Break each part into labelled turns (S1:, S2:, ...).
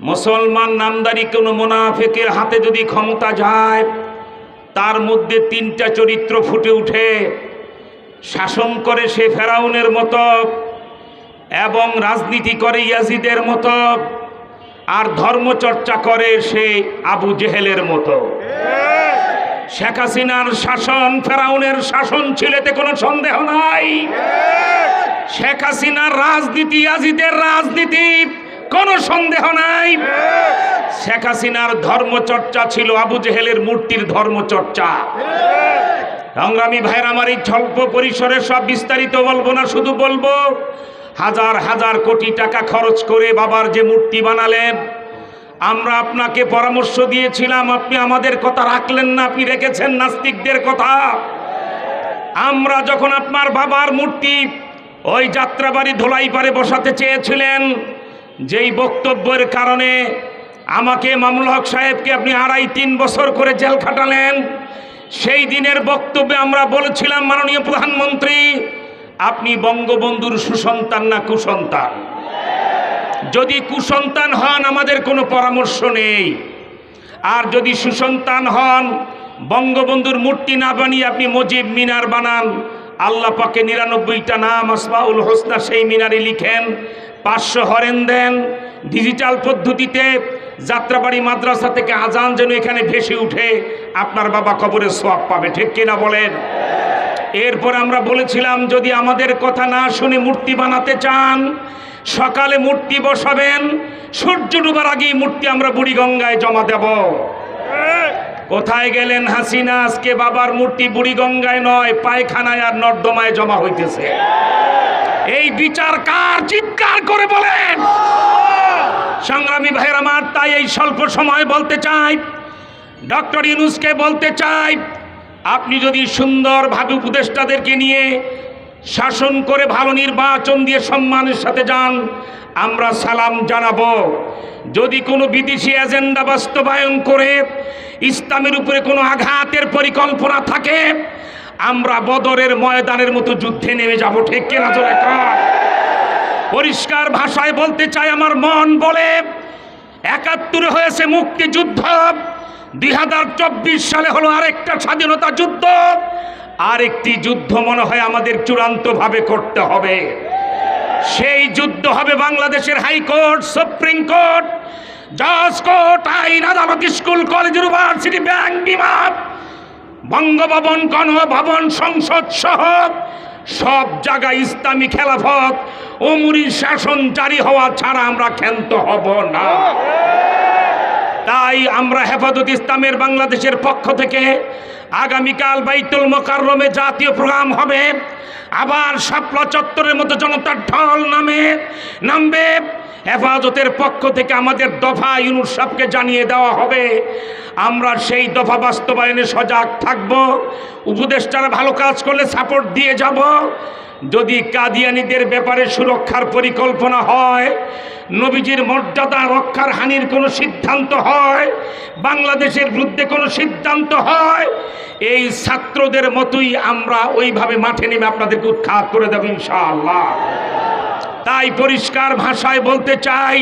S1: মুসলমান নামদারি কোনো মোনাফেকের হাতে যদি ক্ষমতা যায়, তার মধ্যে তিনটা চরিত্র ফুটে উঠে। শাসন করে সে ফেরাউনের মতো এবং রাজনীতি করে ইয়াজিদের মতো আর ধর্মচর্চা করে সে আবু জেহেলের মতো। শেখ হাসিনার শাসন ফেরাউনের শাসন ছিল এতে কোনো সন্দেহ নাই। শেখ হাসিনার রাজনীতি, ইয়াজিদের রাজনীতি কোনো সন্দেহ নাই। শেখ হাসিনার ধর্মচর্চা ছিল আবু জেহেলের মূর্তির ধর্মচর্চা। সংগ্রামী ভাইয়ের আমার এই স্বল্প পরিসরে সব বিস্তারিত বলব না, শুধু বলব, হাজার হাজার কোটি টাকা খরচ করে বাবার যে মূর্তি বানালেন, আমরা আপনাকে পরামর্শ দিয়েছিলাম, আপনি আমাদের কথা রাখলেন না, আপনি রেখেছেন নাস্তিকদের কথা। আমরা যখন আপনার বাবার মূর্তি ওই যাত্রাবাড়ি ধোলাই পারে বসাতে চেয়েছিলেন যেই বক্তব্যের কারণে আমাকে মামুল হক সাহেবকে আপনি আড়াই তিন বছর করে জেল খাটালেন, সেই দিনের বক্তব্যে আমরা বলেছিলাম, মাননীয় প্রধানমন্ত্রী, আপনি বঙ্গবন্ধুর সুসন্তান না কুসন্তান? যদি কুসন্তান হন, আমাদের কোনো পরামর্শ নেই। আর যদি সুসন্তান হন, বঙ্গবন্ধুর মূর্তি না বানিয়ে আপনি মজিব মিনার বানান আল্লাহ পাকে নিরানব্বইটা নাম আসমাউল হোসনা সেই মিনারে লিখেন, পাঁচশো হরেন দেন। ডিজিটাল পদ্ধতিতে যাত্রাবাড়ি মাদ্রাসা থেকে আজান যেন এখানে ভেসে উঠে, আপনার বাবা কবরে সোয়াব পাবে, ঠিক কিনা বলেন? এরপর আমরা বলেছিলাম, যদি আমাদের কথা না শুনে মূর্তি বানাতে চান, সকালে মূর্তি বসাবেন, সূর্য ডুবার আগেই মূর্তি আমরা বুড়িগঙ্গায় জমা দেব। কোথায় গেলেন হাসিনা? আজকে বাবার মূর্তি বুড়িগঙ্গায় নয়, পায়খানায় আর নর্দমায় জমা হইতেছে। এই বিচার কার? চিৎকার করে বলেন। সংগ্রামী ভাইয়ের আমার, তাই এই স্বল্প সময় বলতে চাই। ডক্টর ইউনুসকে বলতে চাই, আপনি যদি সুন্দরভাবে উপদেষ্টাদেরকে নিয়ে শাসন করে ভালো নির্বাচন দিয়ে সম্মানের সাথে যান, আমরা সালাম জানাব। যদি কোনো বিদেশি এজেন্ডা বাস্তবায়ন করে ইসলামের উপরে কোনো আঘাতের পরিকল্পনা থাকে? আমরা বদরের ময়দানের মতো যুদ্ধে নেমে যাব, ঠিক কেনা জোরে কর পরিষ্কার ভাষায় বলতে চাই, আমার মন বলে একাত্তরে হয়েছে মুক্তিযুদ্ধ। দুই হাজার চব্বিশ সালে হলো আরেকটা স্বাধীনতা যুদ্ধ। আরেকটি যুদ্ধ মনে হয় আমাদের চূড়ান্তভাবে করতে হবে। সেই যুদ্ধ হবে বাংলাদেশের হাইকোর্ট, সুপ্রিম কোর্ট। জজ কোর্ট আইন আদালত স্কুল, কলেজ, ইউনিভার্সিটি, ব্যাংক বিমা বঙ্গভবন, গণভবন, সংসদ সহ সব জায়গায় ইসলামী খেলাফত অমুরি শাসন জারি হওয়া ছাড়া আমরা ক্ষান্ত হব না। তাই আমরা হেফাজত ইসলামের বাংলাদেশের পক্ষ থেকে আগামীকাল বাইতুল মোকাররমে জাতীয় প্রোগ্রাম হবে। আবার শাপলা চত্বরের মতো জনতার ঢল নামে নামবে। হেফাজতের পক্ষ থেকে আমাদের দফা ইউনুস সাহকে জানিয়ে দেওয়া হবে। আমরা সেই দফা বাস্তবায়নে সজাগ থাকব। উপদেষ্টারা ভালো কাজ করলে সাপোর্ট দিয়ে যাব। যদি কাদিয়ানিদের ব্যাপারে সুরক্ষার পরিকল্পনা হয়, নবীজির মর্যাদা রক্ষার হানির কোনো সিদ্ধান্ত হয়, বাংলাদেশের বিরুদ্ধে কোনো সিদ্ধান্ত হয়, এই ছাত্রদের মতোই আমরা ওইভাবে মাঠে নেমে আপনাদেরকে উৎখাত করে দেব ইনশাআল্লাহ। তাই পরিষ্কার ভাষায় বলতে চাই,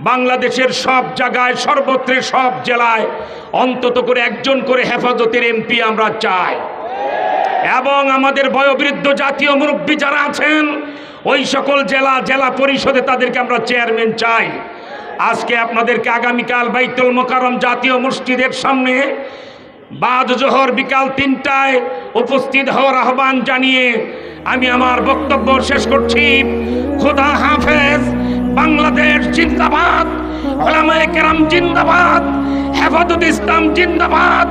S1: বাংলাদেশের সব জায়গায়, সর্বত্রে সব জেলায় অন্তত করে একজন করে হেফাজতের এমপি আমরা চাই। এবং আমাদের বয়োবৃদ্ধ জাতীয় মুরব্বী যারা আছেন, ওই সকল জেলা জেলা পরিষদে তাদেরকে আমরা চেয়ারম্যান চাই। আজকে আপনাদেরকে আগামীকাল বাইতুল মোকারম জাতীয় মসজিদের সামনে বাদ জোহর বিকাল তিনটায় উপস্থিত হওয়ার আহ্বান জানিয়ে আমি আমার বক্তব্য শেষ করছি। খোদা হাফেজ, বাংলাদেশ জিন্দাবাদ, ওলামায়ে কেরাম জিন্দাবাদ, হেফাজত ইসলাম জিন্দাবাদ।